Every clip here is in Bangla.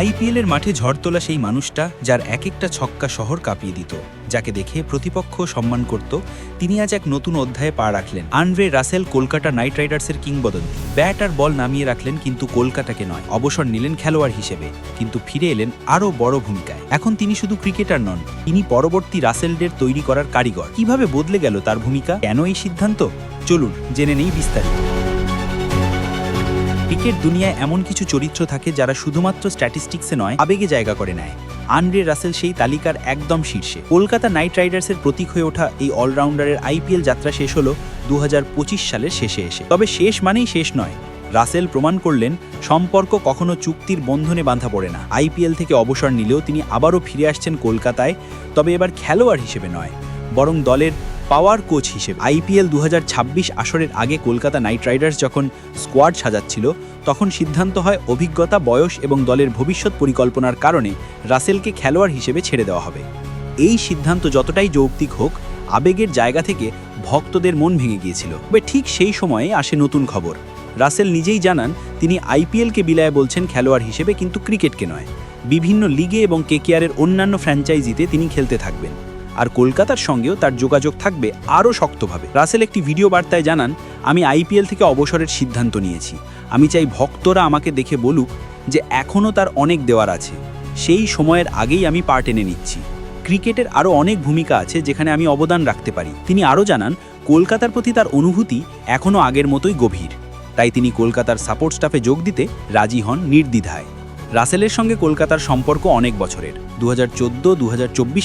আইপিএল এর মাঠে ঝড় তোলা সেই মানুষটা যার এক একটা ছক্কা শহর কাঁপিয়ে দিত, যাকে দেখে প্রতিপক্ষ সম্মান করত, তিনি আজ এক নতুন অধ্যায়ে পা রাখলেন। আনরে রাসেল কলকাতা নাইট রাইডার্সের কিংবদন্তি। ব্যাট আর বল নামিয়ে রাখলেন কিন্তু কলকাতাকে নয়, অবসর নিলেন খেলোয়াড় হিসেবে, কিন্তু ফিরে এলেন আরও বড় ভূমিকায়। এখন তিনি শুধু ক্রিকেটার নন, তিনি পরবর্তী রাসেলদের তৈরি করার কারিগর। কীভাবে বদলে গেল তার ভূমিকা? কেন এই সিদ্ধান্ত? চলুন জেনে নেই বিস্তারিত। ক্রিকেট দুনিয়ায় এমন কিছু চরিত্র থাকে যারা শুধুমাত্র স্ট্যাটিস্টিক্সে নয়, আবেগে জায়গা করে নেয়। আন্দ্রে রাসেল সেই তালিকার একদম শীর্ষে। কলকাতা নাইট রাইডার্সের প্রতীক হয়ে ওঠা এই অলরাউন্ডারের আইপিএল যাত্রা শেষ হলো দু হাজার পঁচিশ সালের শেষে এসে। তবে শেষ মানেই শেষ নয়। রাসেল প্রমাণ করলেন, সম্পর্ক কখনো চুক্তির বন্ধনে বাঁধা পড়ে না। আইপিএল থেকে অবসর নিলেও তিনি আবারও ফিরে আসছেন কলকাতায়, তবে এবার খেলোয়াড় হিসেবে নয়। বরং দলের পাওয়ার কোচ হিসেবে। আইপিএল দু হাজার ছাব্বিশ আসরের আগে কলকাতা নাইট রাইডার্স যখন স্কোয়াড সাজাচ্ছিল, তখন সিদ্ধান্ত হয় অভিজ্ঞতা, বয়স এবং দলের ভবিষ্যৎ পরিকল্পনার কারণে রাসেলকে খেলোয়াড় হিসেবে ছেড়ে দেওয়া হবে। এই সিদ্ধান্ত যতটাই যৌক্তিক হোক, আবেগের জায়গা থেকে ভক্তদের মন ভেঙে গিয়েছিল। তবে ঠিক সেই সময়ে আসে নতুন খবর। রাসেল নিজেই জানান, তিনি আইপিএলকে বিলায় বলছেন খেলোয়াড় হিসেবে, কিন্তু ক্রিকেটকে নয়। বিভিন্ন লিগে এবং কেকেআরের অন্যান্য ফ্র্যাঞ্চাইজিতে তিনি খেলতে থাকবেন। আর কলকাতার সঙ্গেও তার যোগাযোগ থাকবে আরও শক্তভাবে। রাসেল একটি ভিডিও বার্তায় জানান, আমি আইপিএল থেকে অবসরের সিদ্ধান্ত নিয়েছি। আমি চাই ভক্তরা আমাকে দেখে বলুক যে এখনও তার অনেক দেওয়ার আছে। সেই সময়ের আগেই আমি পা টেনে নিচ্ছি। ক্রিকেটের আরও অনেক ভূমিকা আছে যেখানে আমি অবদান রাখতে পারি। তিনি আরও জানান, কলকাতার প্রতি তার অনুভূতি এখনও আগের মতোই গভীর। তাই তিনি কলকাতার সাপোর্ট স্টাফে যোগ দিতে রাজি হন নির্দ্বিধায়। রাসেলের সঙ্গে কলকাতার সম্পর্ক অনেক বছরের। দু হাজার চোদ্দ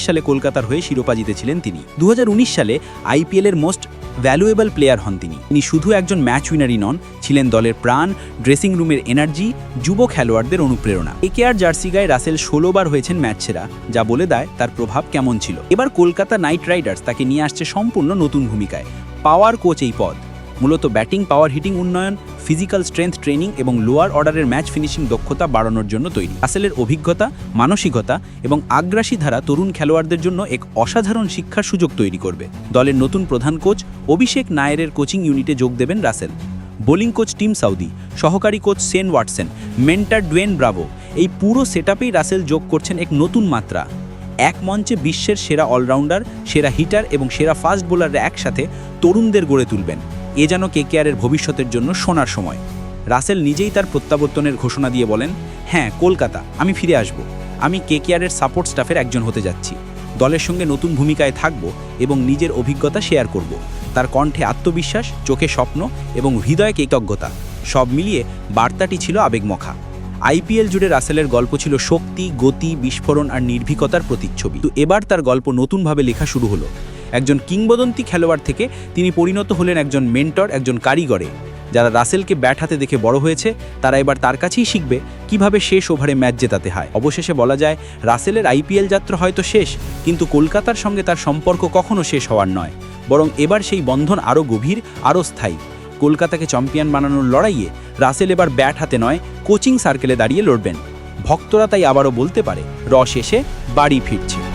সালে কলকাতার হয়ে শিরোপা জিতেছিলেন তিনি। দু হাজার উনিশ সালে আইপিএলের মোস্ট ভ্যালুয়েবল প্লেয়ার হন তিনি। তিনি শুধু একজন ম্যাচ উইনারই নন, ছিলেন দলের প্রাণ ড্রেসিং রুমের এনার্জি যুব খেলোয়াড়দের অনুপ্রেরণা। একেআর জার্সি গায়ে রাসেল ষোলো বার হয়েছেন ম্যাচ সেরা, যা বলে দেয় তার প্রভাব কেমন ছিল। এবার কলকাতা নাইট রাইডার্স তাকে নিয়ে আসছে সম্পূর্ণ নতুন ভূমিকায়। পাওয়ার কোচ এই পদ। মূলত ব্যাটিং, পাওয়ার হিটিং উন্নয়ন, ফিজিক্যাল স্ট্রেংথ ট্রেনিং এবং লোয়ার অর্ডারের ম্যাচ ফিনিশিং দক্ষতা বাড়ানোর জন্য তৈরি। আসেলের অভিজ্ঞতা, মানসিকতা এবং আগ্রাসী ধারা তরুণ খেলোয়াড়দের জন্য এক অসাধারণ শিক্ষার সুযোগ তৈরি করবে। দলের নতুন প্রধান কোচ অভিষেক নায়ারের কোচিং ইউনিটে যোগ দেবেন Russell. Bowling coach Tim Southee, সহকারী coach Shane Watson, mentor Dwayne Bravo. এই পুরো সেটআপেই রাসেল যোগ করছেন এক নতুন মাত্রা। এক মঞ্চে বিশ্বের সেরা অলরাউন্ডার, সেরা হিটার এবং সেরা ফাস্ট বোলাররা একসাথে তরুণদের গড়ে তুলবেন। এ যেন কেকেআরের ভবিষ্যতের জন্য সোনার সময়। রাসেল নিজেই তার প্রত্যাবর্তনের ঘোষণা দিয়ে বলেন হ্যাঁ কলকাতা, আমি ফিরে আসব। আমি কেকেআরের সাপোর্ট স্টাফের একজন হতে যাচ্ছি। দলের সঙ্গে নতুন ভূমিকায় থাকব এবং নিজের অভিজ্ঞতা শেয়ার করব। তার কণ্ঠে আত্মবিশ্বাস, চোখে স্বপ্ন এবং হৃদয়ে কৃতজ্ঞতা, সব মিলিয়ে বার্তাটি ছিল আবেগমখা। আইপিএল জুড়ে রাসেলের গল্প ছিল শক্তি, গতি, বিস্ফোরণ আর নির্ভীকতার প্রতিচ্ছবি। এবার তার গল্প নতুনভাবে লেখা শুরু হলো। একজন কিংবদন্তি খেলোয়াড় থেকে তিনি পরিণত হলেন একজন মেন্টর, একজন কারিগরে। যারা রাসেলকে ব্যাট হাতে দেখে বড় হয়েছে, তারা এবার তার কাছেই শিখবে কীভাবে শেষ ওভারে ম্যাচ জেতাতে হয়। অবশেষে বলা যায়, রাসেলের আইপিএল যাত্রা হয়তো শেষ, কিন্তু কলকাতার সঙ্গে তার সম্পর্ক কখনো শেষ হওয়ার নয়। বরং এবার সেই বন্ধন আরও গভীর, আরও স্থায়ী। কলকাতাকে চ্যাম্পিয়ন বানানোর লড়াইয়ে রাসেল এবার ব্যাট হাতে নয়, কোচিং সার্কেলে দাঁড়িয়ে লড়বেন। ভক্তরা তাই আবারও বলতে পারে র শেষে বাড়ি ফিরছে।